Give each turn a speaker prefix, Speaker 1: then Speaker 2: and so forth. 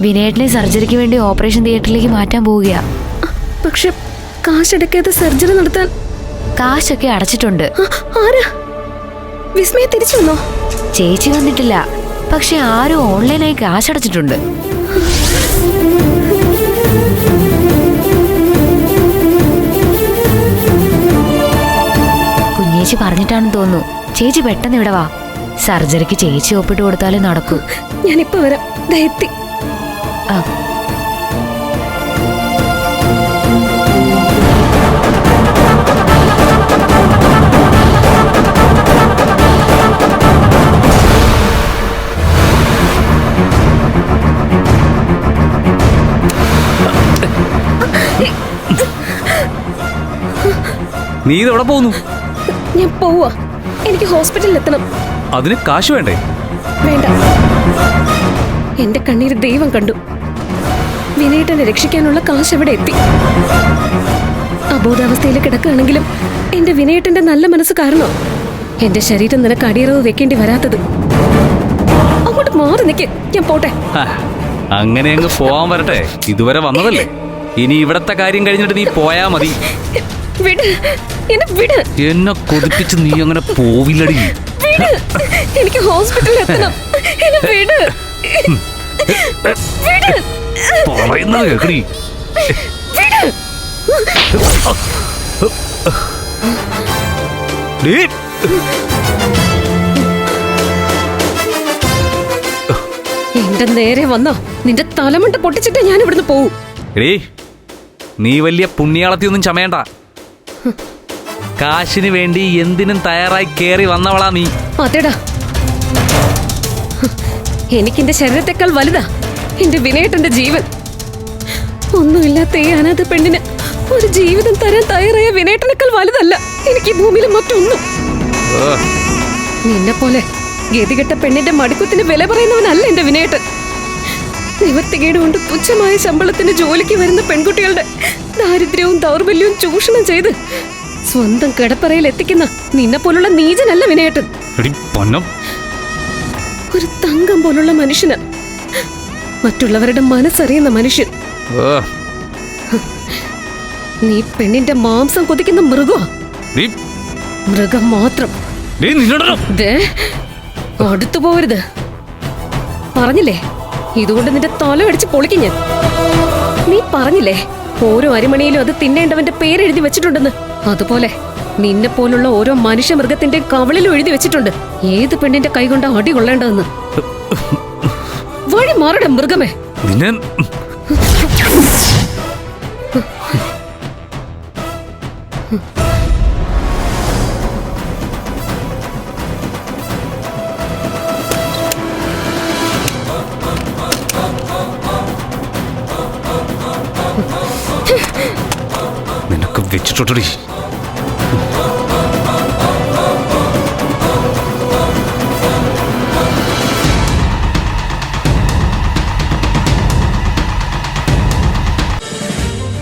Speaker 1: വിനേട്ടിനെ സർജറിക്ക് വേണ്ടി ഓപ്പറേഷൻ തിയേറ്ററിലേക്ക് മാറ്റാൻ പോവുകയാ.
Speaker 2: പക്ഷെ കാശടക്കാതെ സർജറി നടത്താൻ
Speaker 1: കാശൊക്കെ അടച്ചിട്ടുണ്ട്.
Speaker 2: ആരാ? വിസ്മയ തിരിച്ചു വന്നോ?
Speaker 1: ചേച്ചി വന്നിട്ടില്ല. പക്ഷെ ആരും ഓൺലൈനായി കാശ് അടച്ചിട്ടുണ്ട് കുഞ്ഞേച്ചി പറഞ്ഞിട്ടാണെന്ന് തോന്നുന്നു. ചേച്ചി പെട്ടെന്ന് ഇവിടെ വാ. സർജറിക്ക് ചേച്ചി ഒപ്പിട്ട് കൊടുത്താലേ നടക്കൂ.
Speaker 2: ഞാനിപ്പോ വരാം.
Speaker 3: നീ ഇതെവിടെ പോകുന്നു?
Speaker 2: ഞാൻ പോവാ എനിക്ക് ഹോസ്പിറ്റലിൽ എത്തണം
Speaker 3: അതിന് കാശ് വേണ്ടേ?
Speaker 2: വേണ്ട. എന്റെ കണ്ണീര് ദൈവം കണ്ടു. വിനയേട്ടനെ രക്ഷിക്കാനുള്ള കാശ് അവിടെ എത്തി. അബോധാവസ്ഥയിൽ കിടക്കുകയാണെങ്കിലും എന്റെ വിനയേട്ടന്റെ നല്ല മനസ്സ് കാരണോ എന്റെ ശരീരം നിനക്ക് അടിയറവ് വെക്കേണ്ടി വരാത്തത്. അങ്ങോട്ട് മാറി നിൽക്ക് ഞാൻ പോട്ടെ.
Speaker 3: അങ്ങനെ അങ്ങ് പോവാൻ വരട്ടെ. ഇതുവരെ വന്നതല്ലേ? ഇനി ഇവിടത്തെ കാര്യം കഴിഞ്ഞിട്ട് നീ പോയാ മതി.
Speaker 2: എന്നെ
Speaker 3: കൊതിപ്പിച്ച് നീ അങ്ങനെ പോവില്ലടി.
Speaker 2: എനിക്ക് ഹോസ്പിറ്റലിൽ എത്തണം. എന്നെ വിട്. വിട്.
Speaker 3: പറയുന്നത് കേക്കടി.
Speaker 2: എന്റെ നേരെ വന്നോ. നിന്റെ തലമുണ്ട പൊട്ടിച്ചിട്ട് ഞാൻ ഇവിടുന്ന് പോവും.
Speaker 3: എടീ നീ വലിയ പുണ്യാളത്തിയൊന്നും ചമയണ്ട. കാശിന് വേണ്ടി എന്തിനും തയ്യാറായി കേറി വന്നവളാ നീ.
Speaker 2: അതെടാ. എനിക്കെന്റെ ശരീരത്തെക്കാൾ വലുതാ. എന്റെ വിനയേട്ടന്റെ ജീവൻ. ഒന്നുമില്ലാത്ത ഈ അനാഥ പെണ്ണിന് ഒരു ജീവിതം തരാൻ തയ്യാറായ വിനയേട്ടനേക്കാൾ വലുതല്ല. എനിക്ക് ഈ ഭൂമിയിൽ മറ്റൊന്നും. നിന്നെ പോലെ ഗതികെട്ട പെണ്ണിന്റെ മടിക്കുത്തിന് വില പറയുന്നവനല്ല എന്റെ വിനയട്ടൻ. നിവർത്തികേട് കൊണ്ട് തുച്ഛമായ ശമ്പളത്തിന് ജോലിക്ക് വരുന്ന പെൺകുട്ടികളുടെ ദാരിദ്ര്യവും ദൗർബല്യവും ചൂഷണം ചെയ്ത് സ്വന്തം കിടപ്പറയിൽ എത്തിക്കുന്ന നിന്നെ പോലുള്ള നീചനല്ല വിനയട്ടൻ. ഒരു തങ്കം പോലുള്ള മനുഷ്യന് മറ്റുള്ളവരുടെ മനസ്സറിയുന്ന മനുഷ്യൻ. നീ പെണ്ണിന്റെ മാംസം കൊതിക്കുന്ന മൃഗമാ
Speaker 3: ഡീ,
Speaker 2: മൃഗം മാത്രം. അടുത്തു പോവരുത്. പറഞ്ഞില്ലേ? ഇതുകൊണ്ട് നിന്റെ തല അടിച്ച് പൊളിക്കും ഞാൻ. നീ പറഞ്ഞില്ലേ? ഓരോ അരിമണിയിലും അത് തിന്നേണ്ടവന്റെ പേരെഴുതി വെച്ചിട്ടുണ്ടെന്ന്. അതുപോലെ നിന്നെ പോലുള്ള ഓരോ മനുഷ്യ മൃഗത്തിന്റെ കവളിലും എഴുതി വെച്ചിട്ടുണ്ട്. ഏത് പെണ്ണിന്റെ കൈകൊണ്ട് അടി കൊള്ളേണ്ടതെന്ന്? വഴി മാറട മൃഗമേ.
Speaker 3: നിന്നെ നിനക്ക് വെച്ചിട്ടോട്ടടി.